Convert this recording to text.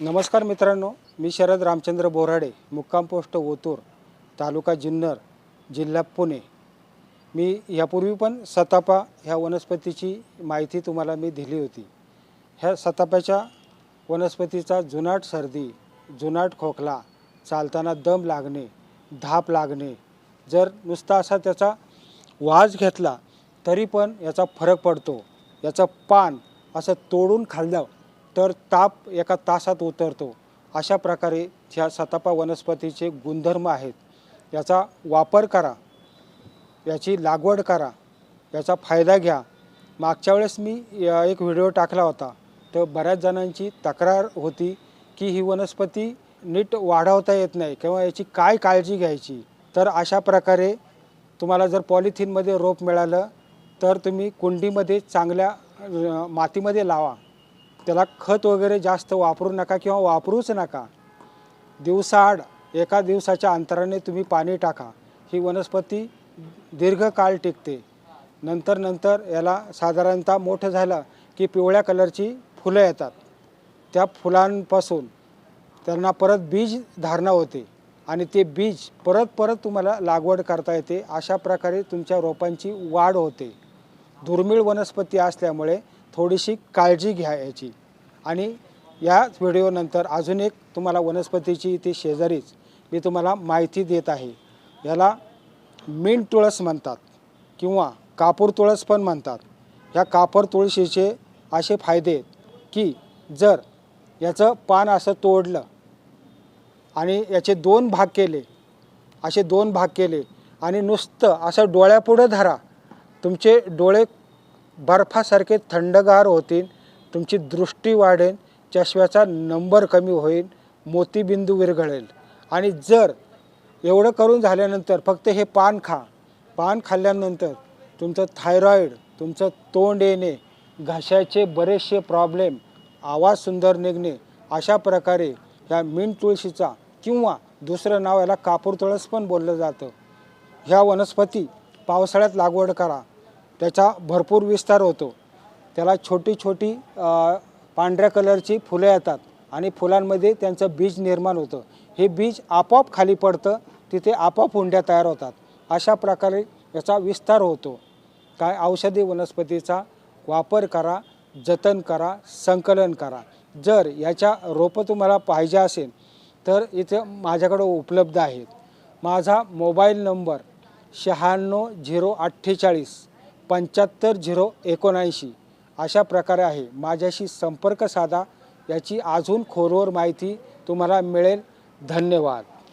नमस्कार मित्रांनो मी शरद रामचंद्र बोराडे मुक्काम पोस्ट ओतूर तालुका जुन्नर जिल्हा पुणे. मी यापूर्वी पण सतापा ह्या वनस्पतीची माहिती तुम्हाला मी दिली होती. ह्या सतापाच्या वनस्पतीचा जुनाट सर्दी जुनाट खोकला चालताना दम लागणे धाप लागणे जर नुसता असा त्याचा वाज घेतला तरी पण याचा फरक पडतो. याचं पान असं तोडून खाल्लं तर ताप एका तासात उतरतो. अशा प्रकारे ह्या सतापा वनस्पतीचे गुणधर्म आहेत. याचा वापर करा. याची लागवड करा. याचा फायदा घ्या. मागच्या वेळेस मी एक व्हिडिओ टाकला होता. तर बऱ्याच जणांची तक्रार होती की ही वनस्पती नीट वाढवता येत नाही किंवा याची काय काळजी घ्यायची? तर अशा प्रकारे तुम्हाला जर पॉलिथिनमध्ये रोप मिळालं तर तुम्ही कुंडीमध्ये चांगल्या मातीमध्ये लावा. त्याला खत वगैरे जास्त वापरू नका किंवा वापरूच नका. दिवसाआड एका दिवसाच्या अंतराने तुम्ही पाणी टाका. ही वनस्पती दीर्घकाळ टिकते. नंतर नंतर याला साधारणतः मोठं झालं की पिवळ्या कलरची फुलं येतात. त्या फुलांपासून त्यांना परत बीज धारणा होते आणि ते बीज परत परत तुम्हाला लागवड करता येते. अशा प्रकारे तुमच्या रोपांची वाढ होते. दुर्मिळ वनस्पती असल्यामुळे थोडीशी काळजी घ्या याची. आणि याच व्हिडिओनंतर अजून एक तुम्हाला वनस्पतीची इथे शेजारीच मी तुम्हाला माहिती देत आहे. याला मिंट तुळस म्हणतात किंवा कापूर तुळस पण म्हणतात. ह्या कापूर तुळशीचे असे फायदे की जर याचं पान असं तोडलं आणि याचे दोन भाग केले असे दोन भाग केले आणि नुसतं असं डोळ्यापुढं धरा तुमचे डोळे बर्फासारखे थंडगार होतील तुमची दृष्टी वाढेल चष्म्याचा नंबर कमी होईल मोतीबिंदू विरघळेल. आणि जर एवढं करून झाल्यानंतर फक्त हे पान खा. पान खाल्ल्यानंतर तुमचं थायरॉईड तुमचं तोंड येणे घशाचे बरेचसे प्रॉब्लेम आवाज सुंदर निघणे अशा प्रकारे या मिंट तुळशीचा किंवा दुसरं नाव याला कापूर तुळस पण बोललं जातं. ह्या वनस्पती पावसाळ्यात लागवड करा. त्याचा भरपूर विस्तार होतो. त्याला छोटी छोटी पांढऱ्या कलरची फुलं येतात आणि फुलांमध्ये त्यांचं बीज निर्माण होतं. हे बीज आपोआप खाली पडतं तिथे आपोआप हुंड्या तयार होतात. अशा प्रकारे याचा विस्तार होतो. काय औषधी वनस्पतीचा वापर करा जतन करा संकलन करा. जर याच्या रोपं तुम्हाला पाहिजे असेल तर इथे माझ्याकडं उपलब्ध आहेत. माझा मोबाईल नंबर शहाण्णव झिरो अठ्ठेचाळीस पंच्याहत्तर झिरो एकोणऐंशी. अशा प्रकारे आहे. माझ्याशी संपर्क साधा. याची अजून खोरवर माहिती तुम्हाला मिळेल. धन्यवाद.